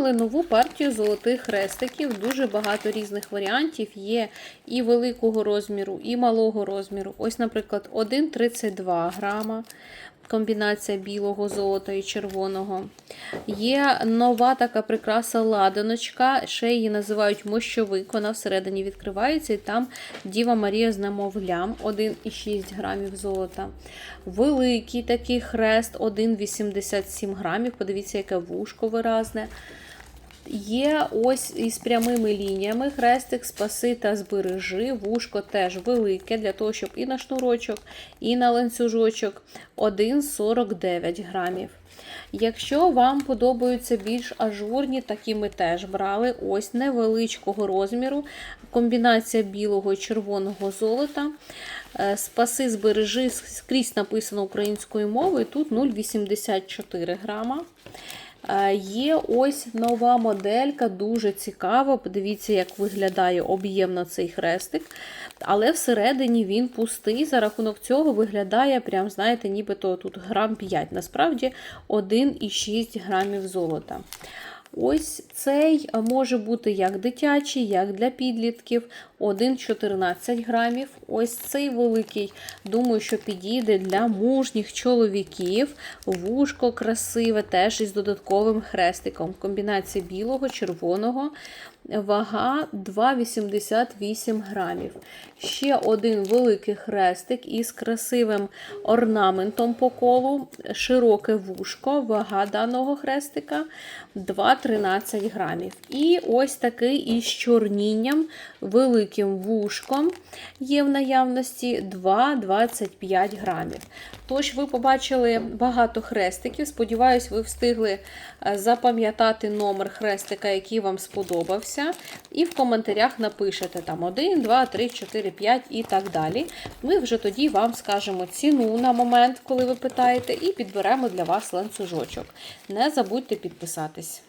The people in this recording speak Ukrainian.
Нову партію золотих хрестиків. Дуже багато різних варіантів є і великого розміру, і малого розміру. Ось, наприклад, 1,32 грама. Комбінація білого золота і червоного. Є нова така прикраса ладаночка, ще її називають мощовик. Вона всередині відкривається, і там Діва Марія з намовлям 1,6 грамів золота. Великий такий хрест 1,87 грамів. Подивіться, яке вушко виразне. Є ось із прямими лініями хрестик спаси та збережи. Вушко теж велике, для того, щоб і на шнурочок, і на ланцюжочок 1,49 грамів. Якщо вам подобаються більш ажурні, такі ми теж брали. Ось невеличкого розміру. Комбінація білого і червоного золота. Е, Спаси, збережи, скрізь написано українською мовою. Тут 0,84 грама. Е, Є ось нова моделька, дуже цікава. Подивіться, як виглядає об'ємно цей хрестик. Але всередині він пустий. За рахунок цього виглядає, прям, знаєте, нібито тут грам 5. Насправді 1,6 грамів золота. Ось цей може бути як дитячий, як для підлітків. 1,14 грамів. Ось цей великий, думаю, що підійде для мужніх чоловіків. Вушко красиве, теж із додатковим хрестиком. Комбінація білого, червоного. Вага 2,88 грамів. Ще один великий хрестик із красивим орнаментом по колу, широке вушко, вага даного хрестика 2,13 грамів. І ось такий із чорнінням, великим вушком є в наявності 2,25 грамів. Тож, ви побачили багато хрестиків. Сподіваюсь, ви встигли е, запам'ятати номер хрестика, який вам сподобався. І в коментарях напишете там 1, 2, 3, 4, 5 і так далі. Ми вже тоді вам скажемо ціну на момент, коли ви питаєте, і підберемо для вас ланцюжочок. Не забудьте підписатись.